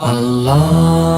Allah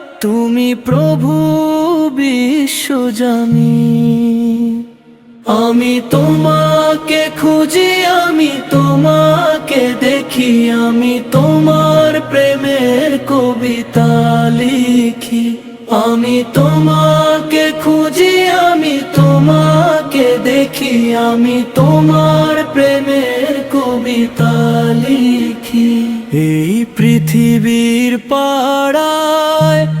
তুমি প্রভু বিশ্বজামি। আমি তোমাকে খুঁজি, আমি তোমাকে দেখি, আমি তোমার প্রেমের কবিতা লিখি। আমি তোমাকে খুঁজি, আমি তোমাকে দেখি, আমি তোমার প্রেমের কবিতা লিখি। এই পৃথিবীর পাড়ায়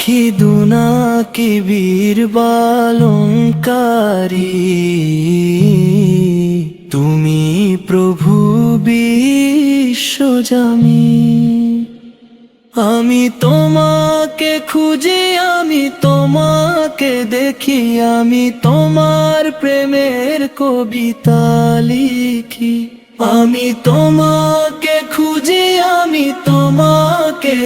আখি দুনা বীর বালঙ্কারী। তুমি প্রভু বিশ্বজামি আমি তোমাকে খুঁজি, আমি তোমাকে দেখি, আমি তোমার প্রেমের কবিতা লিখি। আমি তোমাকে খুঁজি, আমি তোমাকে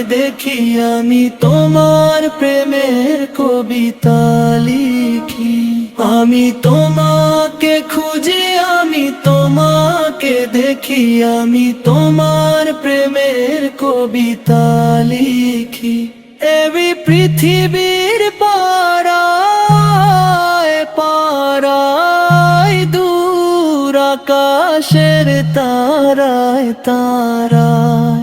দেখি আমি তোমার প্রেমের কবিতা লিখি। আমি তোমাকে খুঁজি, আমি তোমাকে দেখি। আমি তোমার প্রেমের কবিতা লিখি। এবি পৃথিবীর পারায় পারায় দূর আকাশের তারায় তারায়।